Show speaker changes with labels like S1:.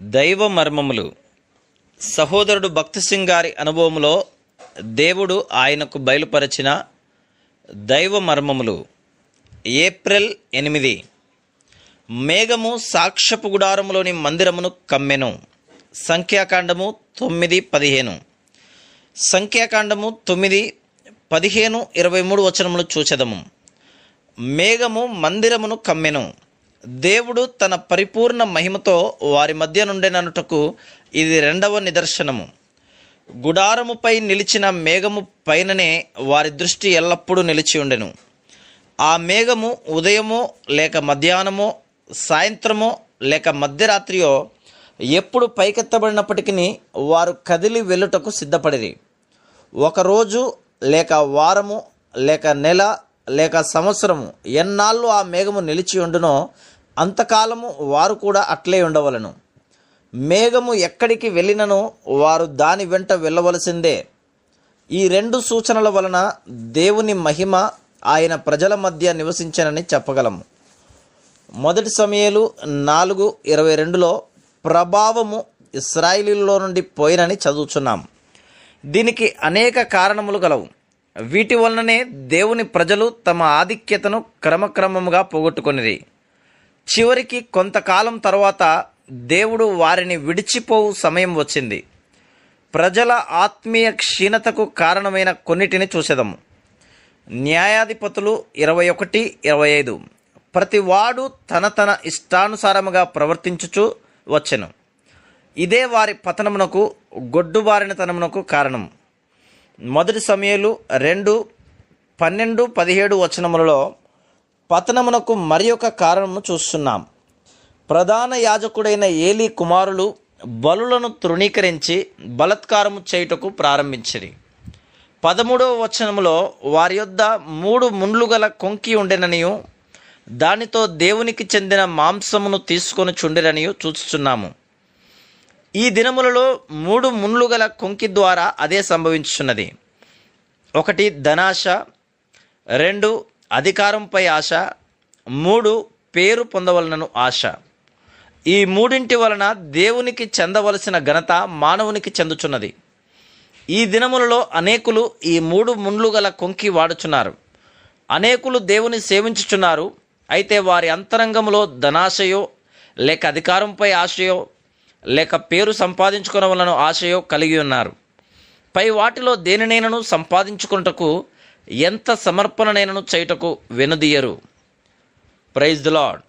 S1: దైవ మర్మములు. సహోదరుడు భక్తి సింగ్ గారి అనుభవములో దేవుడు ఆయనకు బయలుపరిచిన దైవ మర్మములు. ఏప్రిల్ ఎనిమిది. మేఘము సాక్ష్యపు గుడారములోని మందిరమును కమ్మెను. సంఖ్యాకాండము తొమ్మిది పదిహేను. సంఖ్యాకాండము తొమ్మిది పదిహేను ఇరవై మూడు వచనములు చూచెదము. మేఘము మందిరమును కమ్మెను. దేవుడు తన పరిపూర్ణ మహిమతో వారి మధ్య నుండెననుటకు ఇది రెండవ నిదర్శనము. గుడారముపై నిలిచిన మేఘము పైననే వారి దృష్టి ఎల్లప్పుడూ నిలిచి ఉండెను. ఆ మేఘము ఉదయమో లేక మధ్యాహ్నమో సాయంత్రమో లేక మధ్యరాత్రియో ఎప్పుడు పైకెత్తబడినప్పటికీ వారు కదిలి వెళ్ళుటకు సిద్ధపడిరి. ఒకరోజు లేక వారము లేక నెల లేక సంవత్సరము ఎన్నాళ్ళు ఆ మేఘము నిలిచి ఉండునో అంతకాలము వారు కూడా అట్లే ఉండవలను. మేఘము ఎక్కడికి వెళ్ళినను వారు దాని వెంట వెళ్ళవలసిందే. ఈ రెండు సూచనల వలన దేవుని మహిమ ఆయన ప్రజల మధ్య నివసించనని చెప్పగలము. మొదటి సమయాలు నాలుగు ఇరవై రెండులో ప్రభావము ఇస్రాయిలీలో నుండి పోయినని చదువుచున్నాం. దీనికి అనేక కారణములు గలవు. వీటి వలననే దేవుని ప్రజలు తమ ఆధిక్యతను క్రమక్రమముగా పోగొట్టుకొనిరి. చివరికి కొంతకాలం తర్వాత దేవుడు వారిని విడిచిపోవు సమయం వచ్చింది. ప్రజల ఆత్మీయ క్షీణతకు కారణమైన కొన్నిటిని చూసేదాము. న్యాయాధిపతులు ఇరవై ఒకటి ఇరవై ఐదు. ప్రతివాడు తన తన ఇష్టానుసారముగా ప్రవర్తించుచు వచ్చెను. ఇదే వారి పతనమునకు గొడ్డుబారినతనమునకు కారణం. మొదటి సమయాలు రెండు పన్నెండు పదిహేడు వచనములలో పతనమునకు మరి ఒక కారణము చూస్తున్నాం. ప్రధాన యాజకుడైన ఏలీ కుమారులు బలులను తృణీకరించి బలత్కారము చేయుటకు ప్రారంభించిరి. పదమూడవ వచనములో వారి యొద్ద మూడు ముండ్లు గల కొంకి ఉండెననియు దానితో దేవునికి చెందిన మాంసమును తీసుకొని చుండిరనియు చూస్తున్నాము ఈ దినములలో మూడు మున్లు గల కొంకి ద్వారా అదే సంభవించుచున్నది. ఒకటి ధనాశ రెండు అధికారంపై ఆశ మూడు పేరు పొందవలనను ఆశ. ఈ మూడింటి వలన దేవునికి చెందవలసిన ఘనత మానవునికి చెందుచున్నది. ఈ దినములలో అనేకులు ఈ మూడు ముండ్లు గల కొంకి వాడుచున్నారు. అనేకులు దేవుని సేవించుచున్నారు. అయితే వారి అంతరంగములో ధనాశయో లేక అధికారంపై ఆశయో లేక పేరు సంపాదించుకునవలను ఆశయో కలిగి ఉన్నారు. పై వాటిలో దేనినైనను సంపాదించుకున్నటకు ఎంత సమర్పణనైనను చేయుటకు వెనుదీయరు ప్రైజ్ ద లాడ్